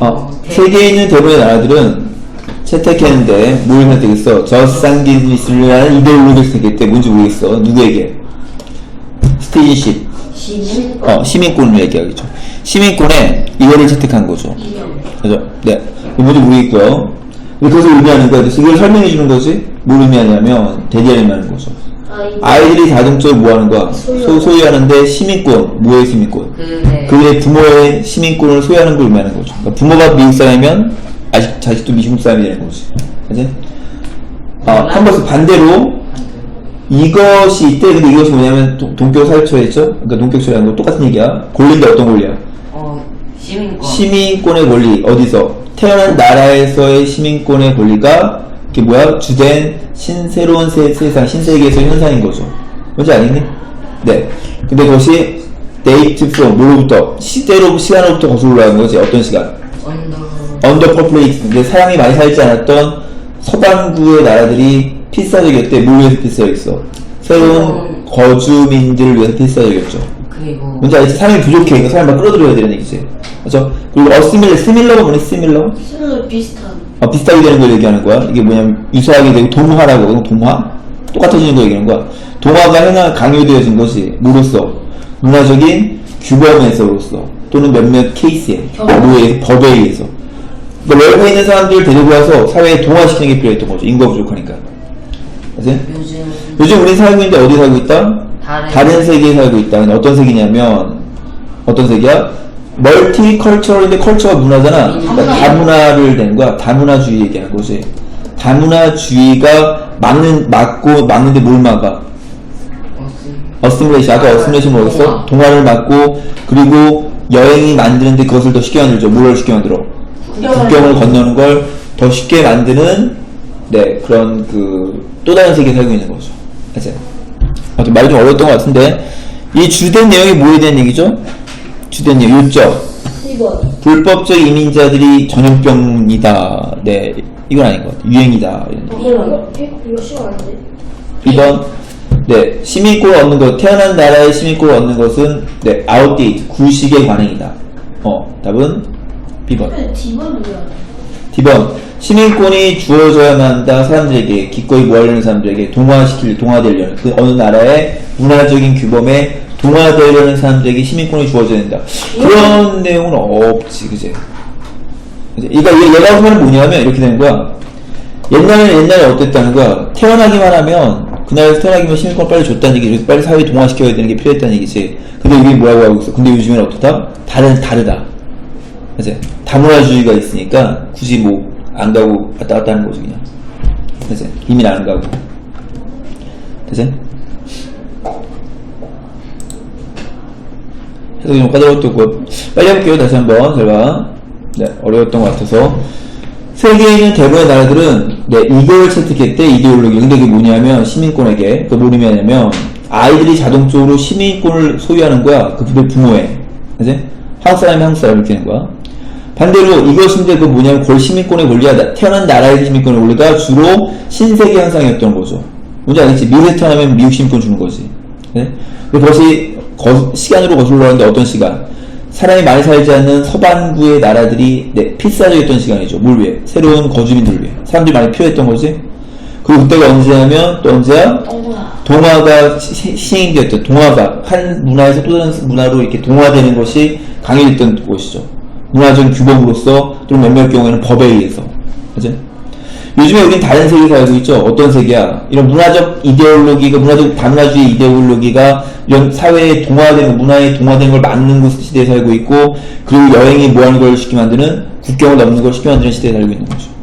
어, 세계에 있는 대부분의 나라들은 채택했는데 뭘 선택했어? 저 쌍기니스라는 이데올로기를 선택했대. 뭔지 모르겠어. 누구에게? 스테이지십. 시민. 어, 시민권을 얘기하겠죠. 시민권에 이거를 채택한 거죠. 그죠? 네. 뭔지 모르겠고요. 그것을 의미하는 거야. 그래서 이걸 설명해 주는 거지. 뭘 의미하냐면 대리를 의미하는 거죠. 아이. 아이들이 자동적으로 뭐 하는 거야? 소, 소유하는데 시민권, 뭐의 시민권? 그네. 그들의 부모의 시민권을 소유하는 걸 의미하는 거죠. 그러니까 부모가 미국 사람이면 아직 자식도 미국 사람이 되는 거지. 그지? 아, 컨버스 반대로 이것이 이때 근데 이것이 뭐냐면 동- 동격 사유처였죠? 그러니까 동격 처리하는 거 똑같은 얘기야. 권리인데 어떤 권리야? 어 시민권. 시민권의 권리 어디서? 태어난 나라에서의 시민권의 권리가 이게 뭐야? 주된 신 새로운 세, 세상 신세계에서 현상인 거죠. 뭔지 알겠니? 네. 근데 그것이 date from 뭐로부터 시대로 시간으로부터 거슬러 올라가는 거지. 어떤 시간? 언더. 언더퍼플레이트. 이제 사람이 많이 살지 않았던 서반구의 나라들이 필사적이었대. 뭘 위해서 필사적이었어? 새로운 거주민들을 위해서 필사적이었죠. 그리고 뭔지 알지? 사람이 부족해. 그러니까 사람 막 끌어들여야 되는 얘기지. 그렇죠? 그리고 어시밀러, 시밀러가 뭐니? 시밀러? 스스로 비슷한. 어, 비슷하게 되는 걸 얘기하는 거야. 이게 뭐냐면 유사하게 되고 동화라고 동화? 똑같아지는 거 얘기하는 거야. 동화가 해나 강요되어진 것이 뭐로써? 문화적인 규범에서로서 또는 몇몇 케이스에. 뭐에 법에 의해서 그러니까 외국에 있는 사람들을 데리고 와서 사회에 동화시키는 게 필요했던 거죠. 인구가 부족하니까. 그치? 요즘 요즘 우리 살고 있는데 어디 살고 있다? 다른- 세계에 살고 있다. 근데 어떤 세계냐면 어떤 세계야? 멀티컬처럴인데 컬처가 문화잖아. 그러니까 다문화를 된 거야. 다문화주의 얘기하는 거지. 다문화주의가 막는 막고 막는데 뭘 막아? 어스. 어스밀레이션 아까 어스밀레이션 뭐였어? 동화를 막고 그리고 여행이 만드는데 그것을 더 쉽게 만들죠. 뭘 쉽게 만들어? 국경을 건너는 걸 더 쉽게 만드는 네 그런 그 또 다른 세계에 살고 있는 거죠. 맞아요. 말이 좀 어려웠던 것 같은데 이 주된 내용이 뭐에 대한 얘기죠? 주된 요점 1번. 불법적 이민자들이 전염병이다. 네 이건 아닌 것 같아. 유행이다. 이런 얘기. 이거 이거 시간 안 돼. 2번 네 시민권을 얻는 것 태어난 나라의 시민권을 얻는 것은 네 아웃데이트 구식의 관행이다. 어 답은 B번. 근데 D번 뭐야? D번 시민권이 주어져야만 한다 사람들에게 기꺼이 모아려는 사람들에게 동화시킬 동화되려는 그 어느 나라의 문화적인 규범에 동화되려는 사람들에게 시민권이 주어져야 된다. 그런 내용은 없지 그제? 그제? 그러니까 얘- 얘가 하는 뭐냐면 이렇게 되는 거야. 옛날에 옛날에 어땠다는 거야? 태어나기만 하면 그 나라에서 태어나기만 시민권 빨리 줬다는 얘기지. 빨리 사회 동화시켜야 되는 게 필요했다는 얘기지. 근데 여기 뭐라고 하고 있어? 근데 요즘엔 어떻다? 다른 다르다. 그치? 다문화주의가 있으니까 굳이 뭐 안 가고 왔다 갔다 하는 거지 그냥. 그치? 이민 안 가고. 그치? 해석이 좀 까다롭고 빨리 해볼게요 다시 한번 제가 네 어려웠던 것 같아서 세계에 있는 대부분의 나라들은 네 이걸 채택했대 이데올로기 근데 그게 뭐냐면 시민권에게 그 뭐냐냐면 아이들이 자동적으로 시민권을 소유하는 거야 그들 부모에 그치? 한국 사람이 한국 사람 이렇게 되는 거야 반대로 이것인데 그 뭐냐면 권 시민권의 권리가 나- 태어난 나라의 시민권의 권리가 주로 신세계 현상이었던 거죠. 뭔지 알겠지? 미국에 태어나면 미국 시민권 주는 거지. 네? 그것이 거- 시간으로 거슬러 올라가는데 어떤 시간? 사람이 많이 살지 않는 서반구의 나라들이 네, 필사적이었던 시간이죠. 뭘 위해? 새로운 거주민들을 위해. 사람들이 많이 필요했던 거지. 그리고 그때가 언제냐면 또 언제야? 동화. 동화가 시- 시행되었던 동화가 한 문화에서 또 다른 문화로 이렇게 동화되는 것이 강해졌던 곳이죠. 문화적인 규범으로서 또는 몇몇 경우에는 법에 의해서. 그죠? 요즘에 우리는 다른 세계에 살고 있죠. 어떤 세계야? 이런 문화적 이데올로기가 문화적 다문화주의 이데올로기가 이런 사회에 동화되는 문화에 동화되는 걸 막는 그 시대에 살고 있고 그리고 여행이 뭐하는 걸 쉽게 만드는 국경을 넘는 걸 쉽게 만드는 시대에 살고 있는 거죠.